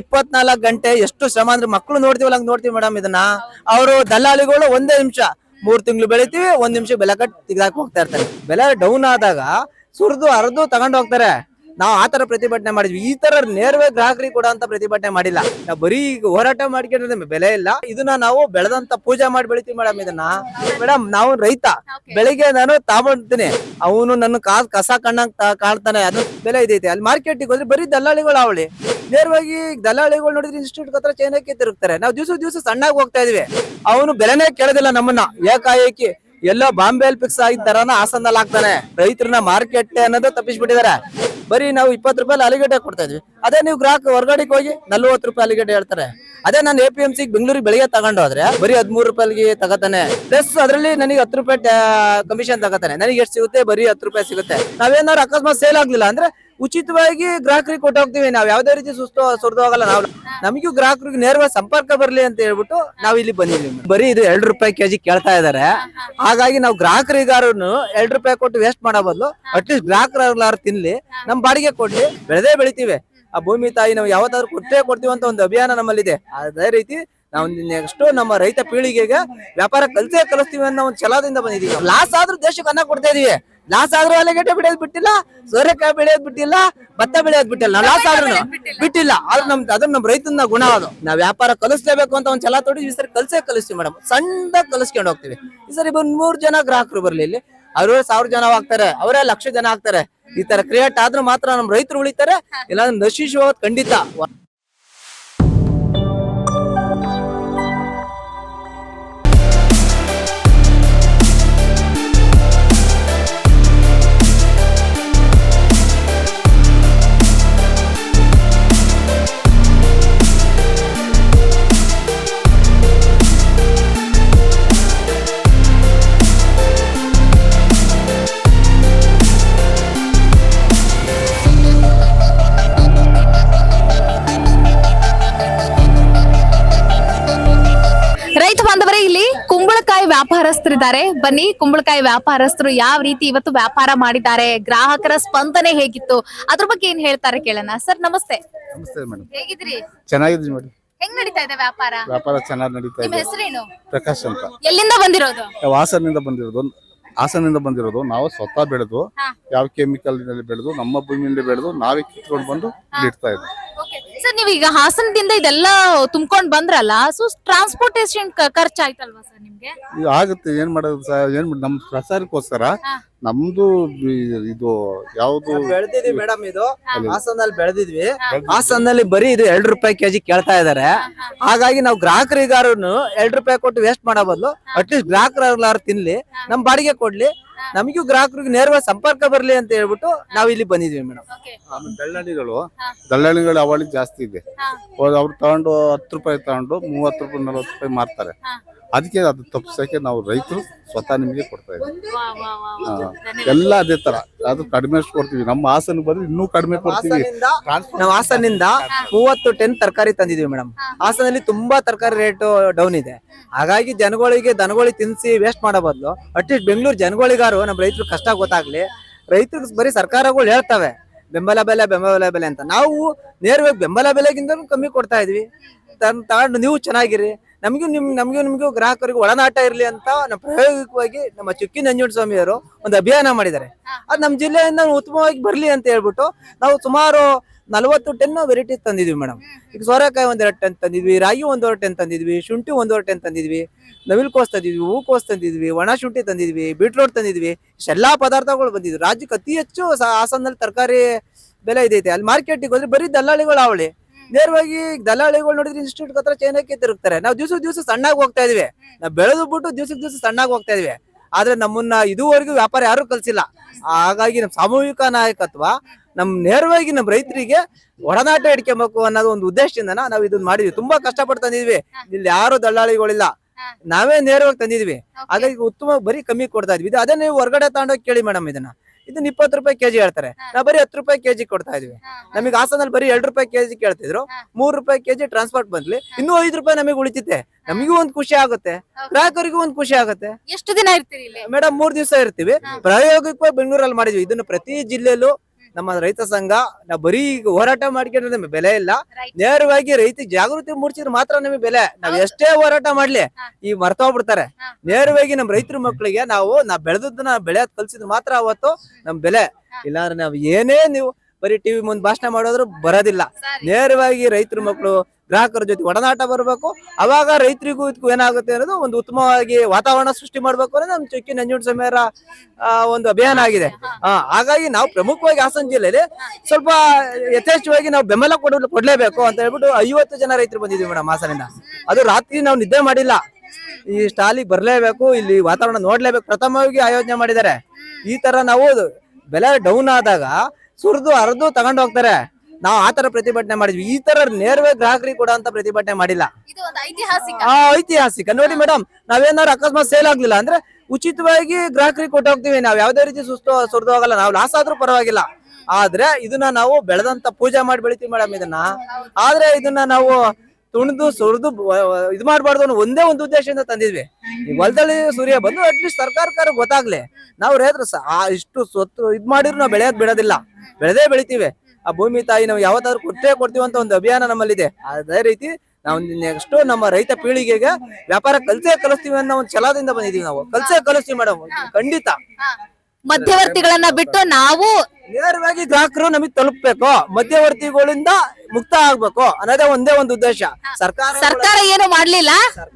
ಇಪ್ಪತ್ನಾಲ್ಕು ಗಂಟೆ ಎಷ್ಟು ಶ್ರಮ ಅಂದ್ರೆ ಮಕ್ಕಳು ನೋಡ್ತೀವಲ್ಲ ಹಂಗ್ ನೋಡ್ತೀವಿ ಮೇಡಮ್ ಇದನ್ನ. ಅವರು ದಲ್ಲಾಳಿಗಳು ಒಂದೇ ನಿಮಿಷ. ಮೂರ್ ತಿಂಗಳು ಬೆಳಿತೀವಿ ಒಂದ್ ನಿಮಿಷ ಬೆಲೆ ಕಟ್ ತೆಗ್ದಾಕ್ ಹೋಗ್ತಾ ಇರ್ತಾರೆ. ಬೆಲೆ ಡೌನ್ ಆದಾಗ ಸುರಿದು ಅರ್ದು ತಗೊಂಡ್ ಹೋಗ್ತಾರೆ. ನಾವು ಆತರ ಪ್ರತಿಭಟನೆ ಮಾಡಿದ್ವಿ. ಈ ತರ ನೇರವೇ ಗ್ರಾಹಕರಿಗೆ ಕೊಡುವಂತ ಪ್ರತಿಭಟನೆ ಮಾಡಿಲ್ಲ. ನಾವು ಬರೀ ಈಗ ಹೋರಾಟ ಮಾಡ್ಕೊಂಡ್ರೆ ಬೆಲೆ ಇಲ್ಲ. ಇದನ್ನ ನಾವು ಬೆಳೆದಂತ ಪೂಜೆ ಮಾಡಿ ಬೆಳಿತೀವಿ ಮೇಡಮ್ ಇದನ್ನ. ಮೇಡಮ್ ನಾವು ರೈತ. ಬೆಳಿಗ್ಗೆ ನಾನು ತಗೊಂಡ್ತೀನಿ ಅವನು ನನ್ನ ಕಸ ಕಣ್ಣಂಗ್ ಕಾಣ್ತಾನೆ. ಅದು ಬೆಲೆ ಇದೈತೆ. ಅಲ್ಲಿ ಮಾರ್ಕೆಟಿಗೆ ಹೋದ್ರೆ ಬರೀ ದಲ್ಲಾಳಿಗಳು ಅವಳಿ. ನೇರವಾಗಿ ದಲ್ಲಾಳಿಗಳು ನೋಡಿದ್ರೆ ಇನ್ಸ್ಟಿಟ್ಯೂಟ್ ಹತ್ರ ಚೈನಕ್ಕೆ ತಿರುಗ್ತಾರೆ. ನಾವು ದಿವಸ ದಿವಸ ಸಣ್ಣಾಗಿ ಹೋಗ್ತಾ ಇದೀವಿ. ಅವನು ಬೆಲೆನೇ ಕೇಳೋದಿಲ್ಲ ನಮ್ಮನ್ನ. ಏಕಾಏಕಿ ಎಲ್ಲೋ ಬಾಂಬೆಲ್ ಫಿಕ್ಸ್ ಆಗಿದ್ದ ತರನ ಹಾಸನಲ್ಲಿ ಹಾಕ್ತಾನೆ. ರೈತರನ್ನ ಮಾರ್ಕೆಟ್ ಅನ್ನೋದು ತಪ್ಪಿಸ್ಬಿಟ್ಟಿದ್ದಾರೆ. ಬರೀ ನಾವು ಇಪ್ಪತ್ತು ರೂಪಾಯಿ ಅಲಿಗಡ್ಡೆ ಕೊಡ್ತಾ ಇದ್ವಿ. ಅದೇ ನೀವು ಗ್ರಾಹಕ ಹೊರಗಡೆಗೆ ಹೋಗಿ ನಲ್ವತ್ತು ರೂಪಾಯಿ ಅಲಿಗಡ್ಡೆ ಹೇಳ್ತಾರೆ. ಅದೇ ನಾನು ಎ ಪಿ ಎಂ ಸಿ ಬೆಂಗಳೂರಿಗೆ ಬೆಳಿಗ್ಗೆ ತಗೊಂಡೋದ್ರೆ ಬರೀ ಹದಿಮೂರು ರೂಪಾಯಿಗೆ ತಗೋತಾನೆ. ಪ್ಲಸ್ ಅದರಲ್ಲಿ ನನಗೆ ಹತ್ತು ರೂಪಾಯಿ ಕಮಿಷನ್ ತಗೋತಾನೆ. ನನಗೆ ಎಷ್ಟು ಸಿಗುತ್ತೆ? ಬರೀ ಹತ್ತು ರೂಪಾಯಿ ಸಿಗುತ್ತೆ. ನಾವೇನಾದ್ರು ಅಕಸ್ಮಾತ್ ಸೇಲ್ ಆಗ್ಲಿಲ್ಲ ಅಂದ್ರೆ ಉಚಿತವಾಗಿ ಗ್ರಾಹಕರಿಗೆ ಕೊಟ್ಟು ಹೋಗ್ತೀವಿ. ನಾವು ಯಾವ್ದೇ ರೀತಿ ಸುಸ್ತು ಸುರಿದು ಹೋಗಲ್ಲ ನಾವು ನಮಗೂ ಗ್ರಾಹಕರಿಗೆ ನೇರವಾಗಿ ಸಂಪರ್ಕ ಬರ್ಲಿ ಅಂತ ಹೇಳ್ಬಿಟ್ಟು ನಾವು ಇಲ್ಲಿ ಬಂದಿದ್ವಿ ಬರೀ ಇದು ಎರಡು ರೂಪಾಯಿ ಕೆಜಿ ಕೇಳ್ತಾ ಇದಾರೆ. ಹಾಗಾಗಿ ನಾವು ಗ್ರಾಹಕರಿಗಾರು ಎರಡು ರೂಪಾಯಿ ಕೊಟ್ಟು ವೇಸ್ಟ್ ಮಾಡೋ ಬದಲು ಅಟ್ಲೀಸ್ಟ್ ಗ್ರಾಹಕರು ತಿನ್ಲಿ. ನಮ್ ಬಾಡಿಗೆ ಕೊಡ್ಲಿ. ಬೆಳೆದೇ ಬೆಳಿತೀವಿ. ಆ ಭೂಮಿ ತಾಯಿ ನಾವು ಯಾವತ್ತಾದ್ರೂ ಕೊಟ್ಟೇ ಕೊಡ್ತೀವಿ ಅಂತ ಒಂದು ಅಭಿಯಾನ ನಮ್ಮಲ್ಲಿದೆ. ಅದೇ ರೀತಿ ನಾವು ನೆಕ್ಸ್ಟ್ ನಮ್ಮ ರೈತ ಪೀಳಿಗೆಗೆ ವ್ಯಾಪಾರ ಕಲಿತೇ ಕಲಿಸ್ತೀವಿ ಅನ್ನೋ ಒಂದು ಛಲದಿಂದ ಬಂದಿದೀವಿ. ಲಾಸ್ ಆದ್ರೂ ದೇಶಕ್ಕೆ ಅನ್ನ ಕೊಡ್ತಾ ಇದೀವಿ. ಲಾಸ್ ಆದ್ರೂ ಆಲೂಗಡ್ಡೆ ಬೆಳೆಯೋದ್ ಬಿಟ್ಟಿಲ್ಲ ಸೋರೆಕಾಯಿ ಬೆಳೆಯೋದ್ ಬಿಟ್ಟಿಲ್ಲ ಭತ್ತ ಬೆಳೆಯೋದ್ ಬಿಟ್ಟಿಲ್ಲ. ಲಾಸ್ ಆದ್ರೂ ಬಿಟ್ಟಿಲ್ಲ. ಆದ್ರೆ ನಮ್ ಅದು ನಮ್ ರೈತನ ಗುಣ ಅದು. ನಾವ್ ವ್ಯಾಪಾರ ಕಲಿಸ್ಲೇಬೇಕು ಅಂತ ಒಂದ್ ಛಲ ತೊಡಿ ಈ ಸರಿ ಕಲ್ಸೇ ಕಲಿಸ್ತೀವಿ ಮೇಡಮ್. ಸಣ್ಣ ಕಲಿಸ್ಕೊಂಡು ಹೋಗ್ತೀವಿ. ಈ ಸರಿ ಬಂದ್ ಮೂರ್ ಜನ ಗ್ರಾಹಕರು ಬರ್ಲಿ ಇಲ್ಲಿ. ಅವ್ರೇ ಸಾವಿರ ಜನ ಆಗ್ತಾರೆ. ಅವರೇ ಲಕ್ಷ ಜನ ಆಗ್ತಾರೆ. ಈ ತರ ಕ್ರಿಯೇಟ್ ಆದ್ರೂ ಮಾತ್ರ ನಮ್ ರೈತರು ಉಳಿತಾರೆ. ಇಲ್ಲಾಂದ್ರೆ ನಶಿಸುವ ಖಂಡಿತ. ವ್ಯಾಪಾರಸ್ಥರಿದ್ದಾರೆ. ಬನ್ನಿ ಕುಂಬಳಕಾಯಿ ವ್ಯಾಪಾರಸ್ಥರು ಯಾವ ರೀತಿ ಇವತ್ತು ವ್ಯಾಪಾರ ಮಾಡಿದ್ದಾರೆ ಗ್ರಾಹಕರ ಸ್ಪಂದನೆ ಹೇಗಿತ್ತು ಅದ್ರ ಬಗ್ಗೆ ಏನ್ ಹೇಳ್ತಾರೆ ಕೇಳೋಣ. ಸರ್ ನಮಸ್ತೆ. ನಮಸ್ತೆ ಮೇಡಮ್. ಹೇಗಿದ್ರಿ ಚೆನ್ನಾಗಿದ್ದೀನಿ ಮೇಡಮ್. ಹೆಂಗ್ ನಡೀತಾ ಇದೆ ವ್ಯಾಪಾರ? ವ್ಯಾಪಾರ ಚೆನ್ನಾಗಿ ನಡೀತಾ ನಿಮ್ ಇದೆ. ಹೆಸರೇನು? ಪ್ರಕಾಶ್ ಅಂತ. ಎಲ್ಲಿಂದ ಬಂದಿರೋದು? ನಾವು ಹಾಸನಿಂದ ಬಂದಿರೋದು ಹಾಸನಿಂದ ಬಂದಿರೋದು ನಾವು ಸ್ವತಃ ಬೆಳೆದು ಹಾ. ಯಾವ ಕೆಮಿಕಲ್ ಬೆಳೆದು ನಮ್ಮ ಭೂಮಿಯಿಂದ ಬೆಳೆದು ನಾವೇ ಕಿತ್ಕೊಂಡು ಬಂದು ಇಲ್ಲಿ ಇಡ್ತಾ ಇದ್ವಿ. ಸರ್ ನೀವು ಈಗ ಹಾಸನದಿಂದ ಇದೆಲ್ಲ ತುಂಬ್ಕೊಂಡ್ ಬಂದ್ರಲ್ಲ ಸೊ ಟ್ರಾನ್ಸ್ಪೋರ್ಟೇಷನ್ ಖರ್ಚಾಯ್ತಲ್ವಾ ಸರ್ ನಿಮ್ಗೆ? ಇದು ಆಗುತ್ತೆ ಏನ್ ಮಾಡೋದು ಸರ್ ಏನ್ ಮಾಡ್- ನಮ್ಮ ಪ್ರಸಾರಕ್ಕೋಸ್ಕರ. ನಮ್ದು ಬಿ- ಇದು ಯಾವ್ದು ಬೆಳೆದಿದ್ವಿ ಮೇಡಮ್ ಇದು. ಹಾಸನಲ್ಲಿ ಬೆಳೆದಿದ್ವಿ. ಹಾಸನಲ್ಲಿ ಬರೀ ಇದು ಎರಡು ರೂಪಾಯಿ ಕೆಜಿ ಕೇಳ್ತಾ ಇದಾರೆ. ಹಾಗಾಗಿ ನಾವು ಗ್ರಾಹಕರಿಗಾರನು ಎರಡು ರೂಪಾಯಿ ಕೊಟ್ಟು ವೇಸ್ಟ್ ಮಾಡೋ ಬದಲು ಅಟ್ಲೀಸ್ಟ್ ಗ್ರಾಹಕರು ತಿನ್ಲಿ ನಮ್ ಬಾಡಿಗೆ ಕೊಡ್ಲಿ ನಮಗೂ ಗ್ರಾಹಕರಿಗೆ ನೇರವಾಗಿ ಸಂಪರ್ಕ ಬರ್ಲಿ ಅಂತ ಹೇಳ್ಬಿಟ್ಟು ನಾವು ಇಲ್ಲಿ ಬಂದಿದ್ವಿ ಮೇಡಮ್. ಆಮೇಲೆ ದಳ್ಳಾಳಿಗಳು ದಳ್ಳಾಳಿಗಳು ಅವಳಿ ಜಾಸ್ತಿ ಇದೆ. ಅವ್ರು ತಗೊಂಡು ಹತ್ತು ರೂಪಾಯಿ ತಗೊಂಡು ಮೂವತ್ತು ರೂಪಾಯಿ ನಲ್ವತ್ತು ರೂಪಾಯಿ ಮಾರ್ತಾರೆ. ಅದಕ್ಕೆ ಅದು ತಪ್ಪಿಸೋಕೆ ನಾವು ರೈತರು ಸ್ವತಃ ನಿಮಗೆ ಕೊಡ್ತಾ ಇದ್ದೀವಿ. ಎಲ್ಲ ಅದೇ ತರ ಅದು ಕಡಿಮೆ ಕೊಡ್ತೀವಿ. ನಮ್ಮ ಹಾಸನ ಬಂದ್ರೆ ಇನ್ನೂ ಕಡಿಮೆ ಕೊಡ್ತೀವಿ. ನಾವು ಹಾಸನಿಂದ ಮೂವತ್ತು ಟೆನ್ ತರಕಾರಿ ತಂದಿದೀವಿ ಮೇಡಮ್. ಹಾಸನಲ್ಲಿ ತುಂಬಾ ತರಕಾರಿ ರೇಟ್ ಡೌನ್ ಇದೆ. ಹಾಗಾಗಿ ಜನಗಳಿಗೆ ದನಗಳಿಗೆ ತಿನ್ಸಿ ವೇಸ್ಟ್ ಮಾಡೋ ಬದಲು ಅಟ್ಲೀಸ್ಟ್ ಬೆಂಗಳೂರು ಜನಗಳಿಗಾರು ನಮ್ಮ ರೈತರು ಕಷ್ಟ ಗೊತ್ತಾಗ್ಲಿ. ರೈತರಿಗೆ ಬರೀ ಸರ್ಕಾರಗಳು ಹೇಳ್ತವೆ. ಬೆಂಬಲ ಬೆಲೆ ಬೆಂಬಲ ಬೆಲೆ ಅಂತ. ನಾವು ನೇರವಾಗಿ ಬೆಂಬಲ ಬೆಲೆಗಿಂತ ಕಮ್ಮಿ ಕೊಡ್ತಾ ಇದ್ವಿ ತಗೊಂಡು ನೀವು ಚೆನ್ನಾಗಿರಿ. ನಮಗೂ ನಿಮ್ ನಮಗೂ ನಿಮಗೂ ಗ್ರಾಹಕರಿಗೂ ಒಳನಾಟ ಇರಲಿ ಅಂತ ನಮ್ಮ ಪ್ರಾಯೋಗಿಕವಾಗಿ ನಮ್ಮ ಚುಕ್ಕಿ ನಂಜುಂಡ ಸ್ವಾಮಿಯವರು ಒಂದು ಅಭಿಯಾನ ಮಾಡಿದ್ದಾರೆ. ಅದು ನಮ್ಮ ಜಿಲ್ಲೆಯಿಂದ ಉತ್ತಮವಾಗಿ ಬರಲಿ ಅಂತ ಹೇಳ್ಬಿಟ್ಟು ನಾವು ಸುಮಾರು ನಲವತ್ತು ಟೆನ್ ವೆರೈಟೀಸ್ ತಂದಿದ್ವಿ ಮೇಡಮ್. ಈಗ ಸೋರೆಕಾಯಿ ಒಂದೆರಡು ಟೆನ್ ತಂದಿದ್ವಿ ರಾಗಿ ಒಂದೂವರೆ ಟೆನ್ ತಂದಿದ್ವಿ ಶುಂಠಿ ಒಂದೂವರೆ ಟೆನ್ ತಂದಿದ್ವಿ ನವಿಲ್ ಕೋಸ್ ತಂದಿದ್ವಿ ಹೂಕೋಸ್ ತಂದಿದ್ವಿ ಒಣ ಶುಂಠಿ ತಂದಿದ್ವಿ ಬೀಟ್ರೋಟ್ ತಂದಿದ್ವಿ ಇಷ್ಟೆಲ್ಲಾ ಪದಾರ್ಥಗಳು ಬಂದಿದ್ವಿ. ರಾಜ್ಯಕ್ಕೆ ಅತಿ ಹೆಚ್ಚು ಹಾಸನದಲ್ಲಿ ತರಕಾರಿ ಬೆಲೆ ಇದೈತೆ. ಅಲ್ಲಿ ಮಾರ್ಕೆಟಿಗೆ ಹೋದ್ರೆ ಬರೀ ದಲ್ಲಾಳಿಗಳು ಅವಳಿ. ನೇರವಾಗಿ ದಲ್ಲಾಳಿಗಳು ನೋಡಿದ್ರೆ ಇನ್ಸ್ಟಿಟ್ಯೂಟ್ ಹತ್ರ ಚೈನಕ್ಕೆ ತಿರುಗ್ತಾರೆ. ನಾವು ದಿವಸ ದಿವಸ ಸಣ್ಣಾಗಿ ಹೋಗ್ತಾ ಇದೀವಿ. ನಾವು ಬೆಳೆದು ಬಿಟ್ಟು ದಿವಸಕ್ಕೆ ದಿವಸ ಸಣ್ಣಾಗಿ ಹೋಗ್ತಾ ಇದೀವಿ. ಆದ್ರೆ ನಮ್ಮನ್ನ ಇದುವರೆಗೂ ವ್ಯಾಪಾರ ಯಾರು ಕಲ್ಸಿಲ್ಲ. ಹಾಗಾಗಿ ನಮ್ಮ ಸಾಮೂಹಿಕ ನಾಯಕತ್ವ ನಮ್ ನೇರವಾಗಿ ನಮ್ಮ ರೈತರಿಗೆ ಒಡನಾಟ ಇಟ್ಕೊಬೇಕು ಅನ್ನೋದು ಒಂದು ಉದ್ದೇಶದಿಂದ ನಾವು ಇದನ್ನ ಮಾಡಿದ್ವಿ. ತುಂಬಾ ಕಷ್ಟಪಟ್ಟು ತಂದಿದ್ವಿ. ಇಲ್ಲಿ ಯಾರು ದಲ್ಲಾಳಿಗಳಿಲ್ಲ. ನಾವೇ ನೇರವಾಗಿ ತಂದಿದ್ವಿ. ಹಾಗಾಗಿ ಉತ್ತಮ ಬರೀ ಕಮ್ಮಿ ಕೊಡ್ತಾ ಇದ್ವಿ. ಇದು ಅದೇ ನೀವು ಹೊರಗಡೆ ತಗೊಂಡೋಗಿ ಕೇಳಿ ಮೇಡಮ್ ಇದನ್ನ. ಇದನ್ನ ಇಪ್ಪತ್ತು ರೂಪಾಯಿ ಕೆಜಿ ಹೇಳ್ತಾರೆ. ನಾವು ಬರೀ ಹತ್ತು ರೂಪಾಯಿ ಕೆಜಿ ಕೊಡ್ತಾ ಇದೀವಿ. ನಮಗೆ ಹಾಸನಲ್ಲಿ ಬರೀ ಎರಡು ರೂಪಾಯಿ ಕೆಜಿ ಕೇಳ್ತಿದ್ರು. ಮೂರು ರೂಪಾಯಿ ಕೆಜಿ ಟ್ರಾನ್ಸ್ಪೋರ್ಟ್ ಬಂದ್ಲಿ. ಇನ್ನೂ ಐದು ರೂಪಾಯಿ ನಮಗೆ ಉಳಿತಿತ್ತೆ. ನಮಗೂ ಒಂದ್ ಖುಷಿ ಆಗುತ್ತೆ. ಗ್ರಾಹಕರಿಗೂ ಒಂದ್ ಖುಷಿ ಆಗುತ್ತೆ. ಎಷ್ಟು ದಿನ ಇರ್ತೀರಿ ಇಲ್ಲಿ? ಮೇಡಮ್ ಮೂರ್ ದಿವಸ ಇರ್ತೀವಿ. ಪ್ರಾಯೋಗಿಕವಾಗಿ ಬೆಂಗಳೂರಲ್ಲಿ ಮಾಡಿದ್ವಿ. ಇದನ್ನ ಪ್ರತಿ ಜಿಲ್ಲೆಯಲ್ಲೂ ನಮ್ಮ ರೈತ ಸಂಘ ನಾವು ಬರೀ ಈಗ ಹೋರಾಟ ಮಾಡ್ಕೊಂಡ್ರೆ ನಮಗೆ ಬೆಲೆ ಇಲ್ಲ. ನೇರವಾಗಿ ರೈತ ಜಾಗೃತಿ ಮೂಡಿಸಿದ್ರೆ ಮಾತ್ರ ನಮಗೆ ಬೆಲೆ. ನಾವ್ ಎಷ್ಟೇ ಹೋರಾಟ ಮಾಡ್ಲಿ ಈ ಮರ್ತೋಗ್ಬಿಡ್ತಾರೆ. ನೇರವಾಗಿ ನಮ್ ರೈತರ ಮಕ್ಕಳಿಗೆ ನಾವು ನಾವು ಬೆಳೆದದ್ದನ್ನ ಬೆಳೆ ಕಲ್ಸಿದ್ರೆ ಮಾತ್ರ ಅವತ್ತು ನಮ್ ಬೆಲೆ. ಇಲ್ಲಾಂದ್ರೆ ನಾವ್ ಏನೇ ನೀವು ಬರೀ ಟಿವಿ ಮುಂದೆ ಭಾಷಣ ಮಾಡೋದ್ರು ಬರೋದಿಲ್ಲ. ನೇರವಾಗಿ ರೈತರ ಮಕ್ಕಳು ಗ್ರಾಹಕರ ಜೊತೆ ಒಡನಾಟ ಬರಬೇಕು. ಅವಾಗ ರೈತರಿಗೂ ಇದಕ್ಕೂ ಏನಾಗುತ್ತೆ ಅನ್ನೋದು ಒಂದು ಉತ್ತಮವಾಗಿ ವಾತಾವರಣ ಸೃಷ್ಟಿ ಮಾಡ್ಬೇಕು ಅನ್ನೋದು ನಮ್ಮ ಚಕ್ಕಿ ನಂಜುಂಡ ಸಮಯರ ಒಂದು ಅಭಿಯಾನ ಆಗಿದೆ. ಹಾಗಾಗಿ ನಾವು ಪ್ರಮುಖವಾಗಿ ಹಾಸನ ಜಿಲ್ಲೆಯಲ್ಲಿ ಸ್ವಲ್ಪ ಯಥೇಚ್ಛವಾಗಿ ನಾವು ಬೆಂಬಲ ಕೊಡ ಕೊಡ್ಲೇಬೇಕು ಅಂತ ಹೇಳ್ಬಿಟ್ಟು ಐವತ್ತು ಜನ ರೈತರು ಬಂದಿದ್ದೀವಿ ಮೇಡಮ್ ಹಾಸನಿಂದ. ಅದು ರಾತ್ರಿ ನಾವು ನಿದ್ದೆ ಮಾಡಿಲ್ಲ. ಈ ಸ್ಟಾಲಿಗೆ ಬರಲೇಬೇಕು ಇಲ್ಲಿ ವಾತಾವರಣ ನೋಡ್ಲೇಬೇಕು ಪ್ರಥಮವಾಗಿ ಆಯೋಜನೆ ಮಾಡಿದ್ದಾರೆ. ಈ ತರ ನಾವು ಬೆಲೆ ಡೌನ್ ಆದಾಗ ಸುರಿದು ಹರಿದು ತಗೊಂಡು ಹೋಗ್ತಾರೆ. ನಾವು ಆತರ ತರ ಪ್ರತಿಭಟನೆ ಮಾಡಿದ್ವಿ. ಈ ತರ ನೇರವೇ ಗ್ರಾಹಕರಿಗೆ ಕೊಡುವಂತ ಪ್ರತಿಭಟನೆ ಮಾಡಿಲ್ಲ. ಇದು ಒಂದು ಐತಿಹಾಸಿಕ. ಆ ಐತಿಹಾಸಿಕ. ನೋಡಿ ಮೇಡಮ್ ನಾವೇನಾದ್ರು ಅಕಸ್ಮಾತ್ ಸೇಲ್ ಆಗ್ಲಿಲ್ಲ ಅಂದ್ರೆ ಉಚಿತವಾಗಿ ಗ್ರಾಹಕರಿಗೆ ಕೊಟ್ಟು ಹೋಗ್ತೀವಿ. ನಾವ್ ಯಾವ್ದೇ ರೀತಿ ಸುಸ್ತು ಸುರಿದು ಹೋಗಲ್ಲ. ನಾವು ಲಾಸ್ ಆದ್ರೂ ಪರವಾಗಿಲ್ಲ. ಆದ್ರೆ ಇದನ್ನ ನಾವು ಬೆಳೆದಂತ ಪೂಜೆ ಮಾಡಿ ಬೆಳಿತೀವಿ ಮೇಡಮ್ ಇದನ್ನ. ಆದ್ರೆ ಇದನ್ನ ನಾವು ತುಣಿದು ಸುರಿದು ಇದು ಮಾಡಬಾರ್ದು ಅನ್ನೋ ಒಂದೇ ಒಂದು ಉದ್ದೇಶದಿಂದ ತಂದಿದ್ವಿ. ಈ ಹೊಲದಲ್ಲಿ ಸೂರ್ಯ ಬಂದು ಅಟ್ಲೀಸ್ಟ್ ಸರ್ಕಾರಕ್ಕಾರ ಗೊತ್ತಾಗ್ಲಿ. ನಾವು ರೈತರು ಇಷ್ಟು ಸ್ವತ್ತು ಇದ್ ಮಾಡಿದ್ರು ನಾವು ಬೆಳೆಯೋದ್ ಬಿಡೋದಿಲ್ಲ. ಬೆಳೆದೇ ಬೆಳಿತೀವಿ. ಆ ಭೂಮಿ ತಾಯಿ ನಾವು ಯಾವತ್ತಾದ್ರೂ ಕೊಟ್ಟೇ ಕೊಡ್ತೀವಿ ಅಂತ ಒಂದು ಅಭಿಯಾನ ನಮ್ಮಲ್ಲಿದೆ. ಅದೇ ರೀತಿ ನಾವು ನೆಕ್ಸ್ಟ್ ನಮ್ಮ ರೈತ ಪೀಳಿಗೆಗೆ ವ್ಯಾಪಾರ ಕಲ್ಸೇ ಕಲಿಸ್ತೀವಿ ಅನ್ನೋ ಒಂದು ಛಲದಿಂದ ಬಂದಿದೀವಿ ನಾವು. ಕಲ್ಸೇ ಕಲಿಸ್ತೀವಿ ಮೇಡಮ್ ಖಂಡಿತ. ಮಧ್ಯವರ್ತಿಗಳನ್ನ ಬಿಟ್ಟು ನಾವು ನೇರವಾಗಿ ಗ್ರಾಹಕರು ನಮಗೆ ತಲುಪಬೇಕು. ಮಧ್ಯವರ್ತಿಗಳಿಂದ ಮುಕ್ತ ಆಗ್ಬೇಕು ಅನ್ನೋದೇ ಒಂದೇ ಒಂದು ಉದ್ದೇಶ. ಸರ್ಕಾರ ಸರ್ಕಾರ ಏನು ಮಾಡ್ಲಿಲ್ಲ?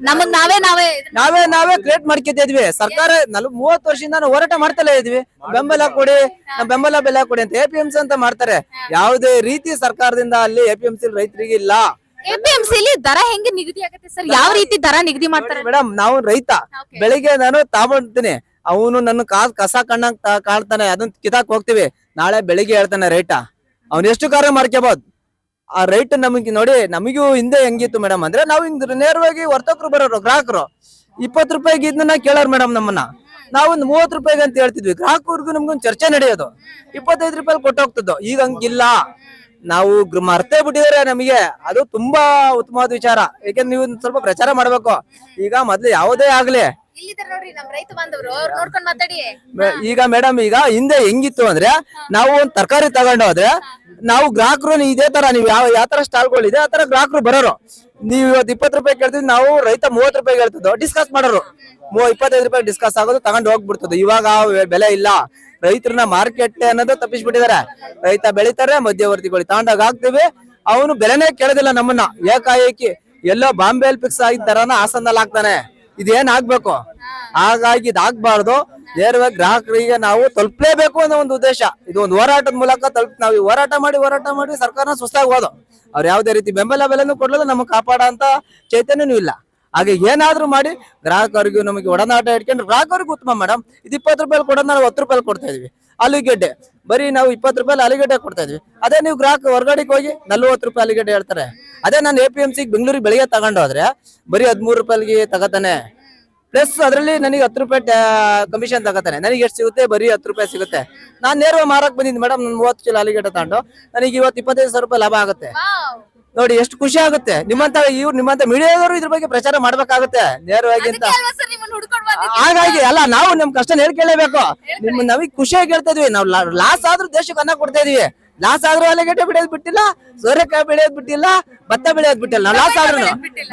ನಮಗ್ ನಾವೇ ನಾವೇ ನಾವೇ ನಾವೇ ಕ್ರಿಯೇಟ್ ಮಾಡ್ಕೊತಿದ್ವಿ ಸರ್ಕಾರ ನಲ್ ಮೂವತ್ತು ವರ್ಷದಿಂದ ನಾವು ಹೋರಾಟ ಮಾಡ್ತಲೇ ಇದ್ವಿ. ಬೆಂಬಲ ಕೊಡಿ ನಮ್ ಬೆಂಬಲ ಬೆಲೆ ಕೊಡಿ ಅಂತ ಎಪಿಎಂಸಿ ಅಂತ ಮಾಡ್ತಾರೆ. ಯಾವುದೇ ರೀತಿ ಸರ್ಕಾರದಿಂದ ಅಲ್ಲಿ ಎಪಿಎಂಸಿ ರೈತರಿಗೆ ಇಲ್ಲ. ದರ ಹೆಂಗೆ ನಿಗದಿ ಆಗುತ್ತೆ ಸರ್? ಯಾವ ರೀತಿ ದರ ನಿಗದಿ ಮಾಡ್ತಾರೆ? ಮೇಡಮ್ ನಾವು ರೈತ. ಬೆಳಿಗ್ಗೆ ನಾನು ತಗೊಂಡ್ತೀನಿ ಅವನು ನನ್ನ ಕಾಸ್ ಕಸ ಕಣ್ಣಂಗ್ ಕಾಣ್ತಾನೆ. ಕಾಳ್ತಾನೆ ಅದನ್ನ ಕಿತಾಕ್ ಹೋಗ್ತೀವಿ. ನಾಳೆ ಬೆಳಿಗ್ಗೆ ಹೇಳ್ತಾನೆ ರೈತ. ಅವ್ನ ಎಷ್ಟು ಕಾರ್ಯ ಮಾಡ್ಕೋಬಹುದು ಆ ರೈಟ್ ನಮಗೆ ನೋಡಿ, ನಮಗೂ ಹಿಂದೆ ಹೆಂಗಿತ್ತು ಮೇಡಮ್ ಅಂದ್ರೆ ನಾವು ಹಿಂಗ್ ನೇರವಾಗಿ ವರ್ತಕರು ಬರೋರು, ಗ್ರಾಹಕರು. ಇಪ್ಪತ್ತು ರೂಪಾಯಿಗೆ ಇದನ್ನ ಕೇಳೋರು ಮೇಡಮ್ ನಮ್ಮನ್ನ. ನಾವು ಒಂದು ಮೂವತ್ತು ರೂಪಾಯಿಗೆ ಅಂತ ಹೇಳ್ತಿದ್ವಿ. ಗ್ರಾಹಕರಿಗೂ ನಮ್ಗೊಂದು ಚರ್ಚೆ ನಡೆಯೋದು. ಇಪ್ಪತ್ತೈದು ರೂಪಾಯಿ ಕೊಟ್ಟೋಗ್ತದ್ದು. ಈಗ ಹಂಗಿಲ್ಲ. ನಾವು ಮರ್ತೆ ಬಿಟ್ಟಿದ್ದಾರೆ ನಮಗೆ. ಅದು ತುಂಬಾ ಉತ್ತಮವಾದ ವಿಚಾರ. ಯಾಕೆಂದ್ರೆ ನೀವು ಸ್ವಲ್ಪ ಪ್ರಚಾರ ಮಾಡ್ಬೇಕು. ಈಗ ಮೊದ್ಲು ಯಾವುದೇ ಆಗ್ಲಿ ಇಲ್ಲಿದ್ದಾರೆ ನೋಡ್ರಿ ನಮ್ ರೈತ ಬಾಂಧವರು ಅವ್ರು ನೋಡ್ಕೊಂಡ್ ಮಾತಾಡಿ. ಈಗ ಮೇಡಮ್ ಈಗ ಹಿಂದೆ ಹೆಂಗಿತ್ತು ಅಂದ್ರೆ ನಾವು ಒಂದ್ ತರಕಾರಿ ತಗೊಂಡು ಹೋದ್ರೆ ನಾವು ಗ್ರಾಹಕರು ಇದೇ ತರ ನೀವು ಯಾವ ಯಾವ ತರ ಸ್ಟಾಲ್ಗಳು ಇದೆ ಆ ತರ ಗ್ರಾಹಕರು ಬರೋರು. ನೀವು ಇವತ್ತು ಇಪ್ಪತ್ತು ರೂಪಾಯಿ ಕೇಳ್ತಿದ್ ನಾವು ರೈತ ಮೂವತ್ತು ರೂಪಾಯಿ ಹೇಳ್ತಿದ್ದೋ ಡಿಸ್ಕಸ್ ಮಾಡೋರು. ಮೂ ಇಪ್ಪತ್ತೈದು ರೂಪಾಯಿ ಡಿಸ್ಕಸ್ ಆಗೋದು ತಗೊಂಡು ಹೋಗ್ಬಿಡ್ತದೆ. ಇವಾಗ ಬೆಲೆ ಇಲ್ಲ. ರೈತರನ್ನ ಮಾರ್ಕೆಟ್ ಅನ್ನೋದು ತಪ್ಪಿಸ್ಬಿಟ್ಟಿದ್ದಾರೆ. ರೈತ ಬೆಳಿತಾರೆ ಮಧ್ಯವರ್ತಿಗಳು ತಗೊಂಡಾಗ ಹಾಕ್ತಿವಿ. ಅವನು ಬೆಲೆನೇ ಕೇಳೋದಿಲ್ಲ ನಮ್ಮನ್ನ. ಏಕಾಏಕಿ ಎಲ್ಲೋ ಬಾಂಬೆಲ್ ಫಿಕ್ಸ್ ಆಗಿದ್ ತರನ ಹಾಸನದಲ್ಲಿ ಹಾಕ್ತಾನೆ. ಇದೇನ್ ಆಗ್ಬೇಕು? ಹಾಗಾಗಿ ಇದಾಗ್ಬಾರ್ದು ನೇರವಾಗಿ ಗ್ರಾಹಕರಿಗೆ ನಾವು ತಲುಪಲೇಬೇಕು ಅನ್ನೋ ಒಂದು ಉದ್ದೇಶ. ಇದು ಒಂದು ಹೋರಾಟದ ಮೂಲಕ ತಲುಪ್, ನಾವು ಈ ಹೋರಾಟ ಮಾಡಿ ಹೋರಾಟ ಮಾಡಿ ಸರ್ಕಾರನ ಸುಸ್ತಾಗ್ಬೋದು. ಅವ್ರು ಯಾವುದೇ ರೀತಿ ಬೆಂಬಲ ಬೆಲೆನೂ ಕೊಡಲಿಲ್ಲ, ನಮಗೆ ಕಾಪಾಡ ಅಂತ ಚೈತನ್ಯನೂ ಇಲ್ಲ. ಹಾಗೆ ಏನಾದ್ರೂ ಮಾಡಿ ಗ್ರಾಹಕರಿಗೂ ನಮಗೆ ಒಡನಾಟ ಇಟ್ಕೊಂಡು, ಗ್ರಾಹಕರಿಗೂ ಉತ್ತಮ ಮೇಡಮ್ ಇದು ಇಪ್ಪತ್ತು ರೂಪಾಯಿ ಕೊಡೋದು ನಾವು ಹತ್ತು ರೂಪಾಯಿ ಕೊಡ್ತಾ ಇದೀವಿ. ಆಲೂಗೆಡ್ಡೆ. ಬರೀ ನಾವು ಇಪ್ಪತ್ತು ರೂಪಾಯಿ ಆಲೂಗೆಡ್ಡೆ ಕೊಡ್ತಾ ಇದ್ವಿ. ಅದೇ ನೀವು ಗ್ರಾಹಕ ಹೊರಗಡೆಗೆ ಹೋಗಿ ನಲ್ವತ್ತು ರೂಪಾಯಿ ಆಲೂಗೆಡ್ಡೆ ಹೇಳ್ತಾರೆ. ಅದೇ ನಾನು ಎ ಪಿ ಎಂ ಸಿ ಬೆಂಗಳೂರಿಗೆ ಬೆಳಿಗ್ಗೆ ತಗೊಂಡು ಹೋದ್ರೆ ಬರೀ ಹದಿಮೂರು ರೂಪಾಯಿಗೆ ತಗೋತಾನೆ. ಪ್ಲಸ್ ಅದರಲ್ಲಿ ನನಗೆ ಹತ್ತು ರೂಪಾಯಿ ಕಮಿಷನ್ ತಗೋತಾನೆ. ನನಗೆ ಎಷ್ಟು ಸಿಗುತ್ತೆ? ಬರೀ ಹತ್ತು ರೂಪಾಯಿ ಸಿಗುತ್ತೆ. ನಾನು ನೇರವಾಗಿ ಮಾರಕ್ ಬಂದಿದ್ದು ಮೇಡಮ್ ನಾನು ಮೂವತ್ತು ಚೀಲ ಆಲೂಗೆಡ್ಡೆ ತಗೊಂಡು. ನನಗೆ ಇವತ್ತು ಇಪ್ಪತ್ತೈದು ಸಾವಿರ ರೂಪಾಯಿ ಲಾಭ ಆಗುತ್ತೆ. ನೋಡಿ ಎಷ್ಟು ಖುಷಿ ಆಗುತ್ತೆ. ನಿಮ್ಮಂತ ಇವ್ರು ನಿಮ್ಮಂತ ಮೀಡಿಯಾದವರು ಇದ್ರ ಬಗ್ಗೆ ಪ್ರಚಾರ ಮಾಡ್ಬೇಕಾಗುತ್ತೆ. ನೇರವಾಗಿ ಅಂತ. ಹಾಗಾಗಿ ಅಲ್ಲ ನಾವು ನಮ್ ಕಷ್ಟ ಹೇಳ್ಕೊಳ್ಳೇಬೇಕು ನಿಮ್ ನಮಗ್ ಖುಷಿಯಾಗಿ ಹೇಳ್ತಾ ಇದೀವಿ. ನಾವು ಲಾಸ್ ಆದ್ರೂ ದೇಶಕ್ಕೆ ಅನ್ನ ಕೊಡ್ತಾ ಇದೀವಿ. ಲಾಸ್ ಆದ್ರೂ ಆಲೂಗೆಡ್ಡೆ ಬೆಳೆಯೋದ್ ಬಿಟ್ಟಿಲ್ಲ ಸೋರೆಕಾಯಿ ಬೆಳೆಯೋದ್ ಬಿಟ್ಟಿಲ್ಲ ಭತ್ತ ಬೆಳೆಯೋದ್ ಬಿಟ್ಟಿಲ್ಲ. ಲಾಸ್ ಆದ್ರೂ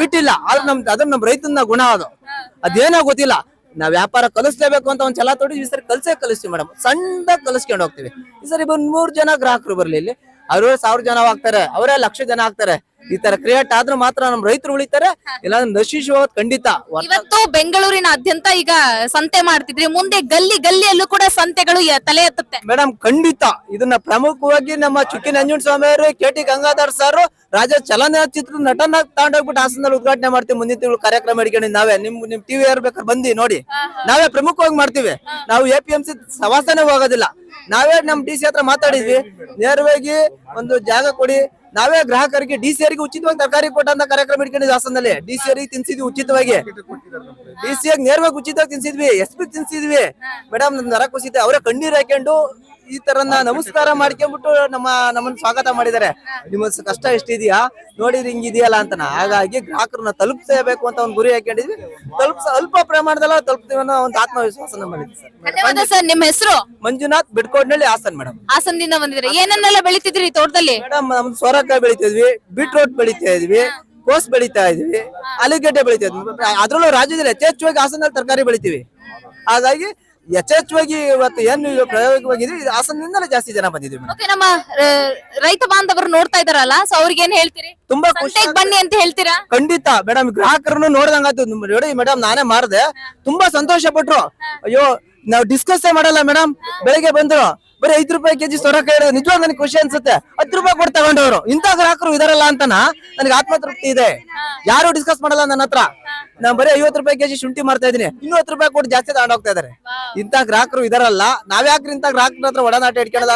ಬಿಟ್ಟಿಲ್ಲ. ಆದ್ರೆ ನಮ್ ಅದ್ರ ನಮ್ ರೈತನ ಗುಣ ಅದು. ಅದೇನೋ ಗೊತ್ತಿಲ್ಲ. ನಾವ್ ವ್ಯಾಪಾರ ಕಲಿಸ್ಲೇಬೇಕು ಅಂತ ಒಂದ್ ಛಲ ತೊಡಿ ಈ ಸರಿ ಕಲ್ಸೇ ಕಲಿಸ್ತೀವಿ ಮೇಡಮ್. ಸಣ್ಣ ಕಲಿಸ್ಕೊಂಡು ಹೋಗ್ತೀವಿ. ಈ ಸರಿ ಬಂದ್ ಮೂರ್ ಜನ ಗ್ರಾಹಕರು ಬರ್ಲಿ ಇಲ್ಲಿ. ಅವ್ರೇ ಸಾವಿರ ಜನ ಆಗ್ತಾರೆ. ಅವರೇ ಲಕ್ಷ ಜನ ಆಗ್ತಾರೆ. ಈ ತರ ಕ್ರಿಯೇಟ್ ಆದ್ರೂ ಮಾತ್ರ ನಮ್ ರೈತರು ಉಳಿತಾರೆ. ಇಲ್ಲಾಂದ್ರೆ ನಶಿಸಿ ಹೋಗೋದ್ ಖಂಡಿತ ಇವತ್ತು ಬೆಂಗಳೂರಿನಾದ್ಯಂತ ಈಗ ಸಂತೆ ಮಾಡ್ತಿದ್ರಿ. ಮುಂದೆ ಗಲ್ಲಿ ಗಲ್ಲಿಯಲ್ಲೂ ಕೂಡ ಸಂತೆಗಳು ಯ- ತಲೆ ಎತ್ತುತ್ತೆ. ಮೇಡಮ್ ಖಂಡಿತ. ಇದನ್ನ ಪ್ರಮುಖವಾಗಿ ನಮ್ಮ ಚುಕ್ಕಿ ನಂಜುಂಡ ಸ್ವಾಮಿ ಅವರು K T Gangadhar sir Raja ಚಲನಚಿತ್ರ ನಟನ ತಗೊಂಡೋಗ್ಬಿಟ್ಟು ಹಾಸನದಲ್ಲಿ ಉದ್ಘಾಟನೆ ಮಾಡ್ತೀವಿ. ಮುಂದಿನ ತಿಂಗಳು ಕಾರ್ಯಕ್ರಮ ಹಿಡ್ಕೊಂಡು ನಾವೇ. ನಿಮ್ ನಿಮ್ ಟಿವಿ ಬೇಕಾದ್ರೆ ಬಂದಿ ನೋಡಿ. ನಾವೇ ಪ್ರಮುಖವಾಗಿ ಮಾಡ್ತೀವಿ. ನಾವು ಎ ಪಿ ಎಂ ಸಿ ಸವಾಸನೆ ಹೋಗೋದಿಲ್ಲ. ನಾವೇ ನಮ್ ಡಿ ಸಿ ಹತ್ರ ಮಾತಾಡಿದ್ವಿ. ನೇರವಾಗಿ ಒಂದು ಜಾಗ ಕೊಡಿ. ನಾವೇ ಗ್ರಾಹಕರಿಗೆ ಡಿ ಸಿ ಅವರಿಗೆ ಉಚಿತವಾಗಿ ತರಕಾರಿ ಕೊಟ್ಟಂತ ಕಾರ್ಯಕ್ರಮ ಇಟ್ಕೊಂಡಿದ್ವಿ ಹಾಸನದಲ್ಲಿ. ಡಿ ಸಿ ಅವರಿಗೆ ತಿನ್ಸಿದ್ವಿ ಉಚಿತವಾಗಿ. ಡಿ ಸಿ ನೇರವಾಗಿ ಉಚಿತವಾಗಿ ತಿನ್ಸಿದ್ವಿ. ಎಸ್ ಪಿ ತಿನ್ಸಿದ್ವಿ ಮೇಡಮ್ ನಮ್ ನರ ಕುಸಿತ. ಅವರೇ ಕಣ್ಣೀರ್ ಹಾಕೊಂಡು ಈ ತರ ನಮಸ್ಕಾರ ಮಾಡ್ಕೊಂಡ್ಬಿಟ್ಟು ನಮ್ಮ ನಮ್ಮನ್ನ ಸ್ವಾಗತ ಮಾಡಿದ್ದಾರೆ. ನಿಮ್ಮ ಕಷ್ಟ ಕಷ್ಟ ನೋಡಿ ನೋಡಿದ್ರೆ ಹಿಂಗಿದೆಯಲ್ಲ ಅಂತನ. ಹಾಗಾಗಿ ಗ್ರಾಹಕರನ್ನ ತಲುಪಿಸಬೇಕು ಅಂತ ಒಂದು ಗುರಿ ಹಾಕೊಂಡಿದ್ವಿ. ತಲುಪ್ಸ ಅಲ್ಪ ಪ್ರಮಾಣದಲ್ಲ ತಲುಪ್ತೀವಿ ಅನ್ನೋ ಒಂದು ಆತ್ಮವಿಶ್ವಾಸ ಧನ್ಯವಾದ ಸರ್. ನಿಮ್ಮ ಹೆಸರು? ಮಂಜುನಾಥ್ ಬಿಡ್ಕೋಡ್ನಳ್ಳಿ ಹಾಸನ್ ಮೇಡಮ್ ಹಾಸನದಿಂದ ಬಂದಿದ್ರೆ ಏನನ್ನೆಲ್ಲ ಬೆಳಿತಿದ್ರಿ ತೋಟದಲ್ಲಿ? ಮೇಡಮ್ ನಮ್ ಸೋರಕಾಯಿ ಬೆಳಿತಿದ್ವಿ ಬೀಟ್ರೋಟ್ ಬೆಳಿತಾ ಇದ್ವಿ ಕೋಸ್ ಬೆಳಿತಾ ಇದ್ವಿ ಆಲೂಗಡ್ಡೆ ಬೆಳಿತಾ ಇದ್ವಿ. ಅದ್ರಲ್ಲೂ ರಾಜ್ಯದಲ್ಲಿ ಯಥೇಚ್ಛವಾಗಿ ಹಾಸನಲ್ಲಿ ತರಕಾರಿ ಬೆಳಿತೀವಿ. ಹಾಗಾಗಿ ಯಥೇಚ್ಛವಾಗಿ ಇವತ್ತು ಏನು ಇದು ಹಾಸನದಿಂದಲೇ ಜಾಸ್ತಿ ಜನ ಬಂದಿದ್ರು ಮೇಡಮ್. ಓಕೆ ನಮ್ಮ ಆ, ರೈತ ಬಾಂಧವರು ನೋಡ್ತಾ ಇದಾರಲ್ಲ ಸೊ ಅವ್ರಿಗೆ ಏನ್ ಹೇಳ್ತೀರಿ? ತುಂಬಾ ಖುಷಿ ಸಂತೆಗ್ ಬನ್ನಿ ಅಂತ ಹೇಳ್ತೀರಾ? ಖಂಡಿತ ಮೇಡಮ್ ಗ್ರಾಹಕರನ್ನು ನೋಡ್ದಂಗಾಯ್ತು ನಿಮ್- ನೋಡಿ ಮೇಡಮ್ ನಾನೇ ಮಾಡಿದೆ. ತುಂಬಾ ಸಂತೋಷ ಪಟ್ರು. ಅಯ್ಯೋ ನಾವು ಡಿಸ್ಕಸ್ ಮಾಡಲ್ಲ ಮೇಡಮ್. ಬೆಳಿಗ್ಗೆ ಬಂದ್ರು ಬರೀ ಐದು ರೂಪಾಯಿ ಕೆಜಿ ಸೊರಕಾಯಿ ನಿಜವಾಗ ನನಗೆ ಖುಷಿ ಅನ್ಸುತ್ತೆ. ಹತ್ತು ರೂಪಾಯಿ ಕೊಡ್ ತಗೊಂಡವ್ರು. ಇಂಥ ಗ್ರಾಹಕರು ಇದಾರಲ್ಲ ಅಂತನ? ನನಗೆ ಆತ್ಮತೃಪ್ತಿ ಇದೆ. ಯಾರು ಡಿಸ್ಕಸ್ ಮಾಡಲ್ಲ ನನ್ನ ಹತ್ರ? ನಾನು ಬರೀ ಐವತ್ ರೂಪಾಯಿ ಕೆಜಿ ಶುಂಠಿ ಮಾಡ್ತಾ ಇದೀನಿ ಇನ್ನೂ ಹತ್ತು ರೂಪಾಯಿ ಕೊಟ್ಟು ಜಾಸ್ತಿ ತಗೊಂಡ್ ಹೋಗ್ತಾ ಇದಾರೆ. ಇಂತ ಗ್ರಾಹಕರು ಇದಾರಲ್ಲ ನಾವ್ಯಾಕ್ರಿ ಇಂತ ಗ್ರಾಹಕರ ಹತ್ರ ಒಡನಾಟ ಇಟ್ಕೊಳ್ಳೋದ?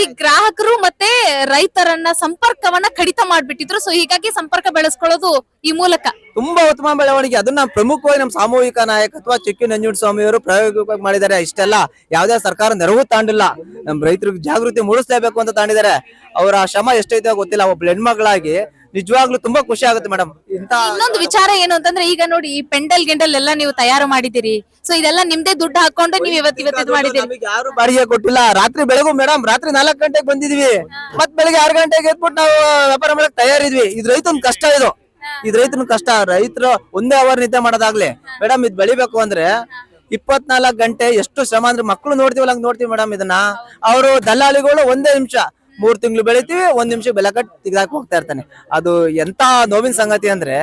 ಈ ಗ್ರಾಹಕರು ಮತ್ತೆ ರೈತರನ್ನ ಸಂಪರ್ಕವನ್ನ ಕಡಿತ ಮಾಡ್ಬಿಟ್ಟಿದ್ರು. ಸೊ ಹೀಗಾಗಿ ಸಂಪರ್ಕ ಬೆಳೆಸ್ಕೊಳ್ಳೋದು ಈ ಮೂಲಕ. ತುಂಬಾ ಉತ್ತಮ ಬೆಳವಣಿಗೆ. ಅದನ್ನ ಪ್ರಮುಖವಾಗಿ ನಮ್ಮ ಸಾಮೂಹಿಕ ನಾಯಕತ್ವ ಚಿಕ್ಕಿ ನಂಜುಂಡ ಸ್ವಾಮಿಯವರು ಪ್ರಾಯೋಗಿಕವಾಗಿ ಮಾಡಿದ್ದಾರೆ. ಇಷ್ಟೆಲ್ಲ ಯಾವ್ದೇ ಸರ್ಕಾರ ನೆರವು ತಾಂಡಿಲ್ಲ. ನಮ್ ರೈತರಿಗೆ ಜಾಗೃತಿ ಮೂಡಿಸ್ಲೇಬೇಕು ಅಂತ ತಾಂಡಿದ್ದಾರೆ. ಅವರ ಶ್ರಮ ಎಷ್ಟೈತೆ ಗೊತ್ತಿಲ್ಲ. ಒಬ್ಬ ಹೆಣ್ಮಗಳಾಗಿ ನಿಜವಾಗ್ಲೂ ತುಂಬಾ ಖುಷಿ ಆಗುತ್ತೆ ಮೇಡಮ್ ಇಂತ ಇನ್ನೊಂದು ವಿಚಾರ ಏನು ಅಂತಂದ್ರೆ ಈಗ ನೋಡಿ ಈ ಪೆಂಡಲ್ ಗೆಂಡಲ್ ಎಲ್ಲ ನೀವು ತಯಾರು ಮಾಡಿದಿರಿ ಸೊ ಇದೆಲ್ಲ ನಿಮ್ದೇ ದುಡ್ಡು ಹಾಕೊಂಡು ನೀವು ಇವತ್ತು ಇವತ್ತು ಮಾಡಿದಿರಿ ನಮಗೆ ಯಾರು ಬಾಡಿಗೆ ಕೊಟ್ಟಿಲ್ಲ. ರಾತ್ರಿ ಬೆಳಗು ಮೇಡಮ್ ರಾತ್ರಿ ನಾಲ್ಕು ಗಂಟೆಗೆ ಬಂದಿದ್ವಿ. ಮತ್ ಬೆಳಗ್ಗೆ ಆರು ಗಂಟೆಗೆ ಎದ್ಬಿಟ್ಟು ನಾವು ವ್ಯಾಪಾರ ಮಾಡಕ್ ತಯಾರಿದ್ವಿ. ಇದು ರೈತನ ಕಷ್ಟ ಇದು. ಇದ್ ರೈತನ ಕಷ್ಟ. ರೈತರು ಒಂದೇ ಅವರ್ ನಿದ್ದೆ ಮಾಡೋದಾಗ್ಲಿ. ಮೇಡಮ್ ಇದ್ ಬೆಳಿಬೇಕು ಅಂದ್ರೆ ಇಪ್ಪತ್ನಾಲ್ಕು ಗಂಟೆ ಎಷ್ಟು ಶ್ರಮ ಅಂದ್ರೆ ಮಕ್ಕಳು ನೋಡ್ತೀವಲ್ಲ ಹಂಗ್ ನೋಡ್ತೀವಿ ಮೇಡಮ್ ಇದನ್ನ. ಅವರು ದಲ್ಲಾಳಿಗಳು ಒಂದೇ ನಿಮಿಷ ಮೂರ್ ತಿಂಗಳು ಬೆಳಿತೀವಿ ಒಂದ್ ನಿಮಿಷ ಬೆಲೆ ಕಟ್ಟಿ ತೆಗ್ದಾಕ್ ಹೋಗ್ತಾ ಇರ್ತಾನೆ. ಅದು ಎಂತ ನೋವಿನ ಸಂಗತಿ ಅಂದ್ರೆ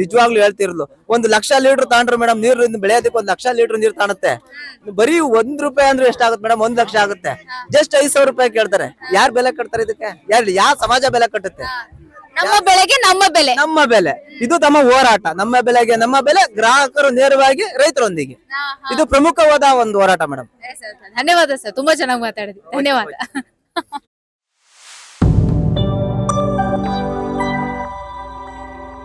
ನಿಜವಾಗ್ಲೂ ಹೇಳ್ತಿರ್ಲು ಒಂದು ಲಕ್ಷ ಲೀಟರ್ ತಾಂಡ್ರು ಮೇಡಮ್ ನೀರು ಬೆಳೆಯೋದಕ್ಕೆ ಒಂದ್ ಲಕ್ಷ ಲೀಟರ್ ನೀರು ತಾಣುತ್ತೆ. ಬರೀ ಒಂದ್ ರೂಪಾಯಿ ಅಂದ್ರೆ ಎಷ್ಟಾಗುತ್ತೆ ಮೇಡಮ್? ಒಂದ್ ಲಕ್ಷ ಆಗುತ್ತೆ. ಜಸ್ಟ್ ಐದ್ ಸಾವಿರ ರೂಪಾಯಿ ಕೇಳ್ತಾರೆ. ಯಾರ್ ಬೆಲೆ ಕಟ್ತಾರೆ ಇದಕ್ಕೆ? ಯಾರು ಯಾವ ಸಮಾಜ ಬೆಲೆ ಕಟ್ಟುತ್ತೆ? ನಮ್ಮ ಬೆಳೆಗೆ ನಮ್ಮ ಬೆಲೆ. ನಮ್ಮ ಬೆಲೆ. ಇದು ತಮ್ಮ ಹೋರಾಟ. ನಮ್ಮ ಬೆಲೆಗೆ ನಮ್ಮ ಬೆಲೆ ಗ್ರಾಹಕರು ನೇರವಾಗಿ ರೈತರೊಂದಿಗೆ. ಇದು ಪ್ರಮುಖವಾದ ಒಂದು ಹೋರಾಟ ಮೇಡಮ್. ಧನ್ಯವಾದ ಸರ್ ತುಂಬಾ ಚೆನ್ನಾಗಿ ಮಾತಾಡಿದ್ವಿ ಧನ್ಯವಾದ.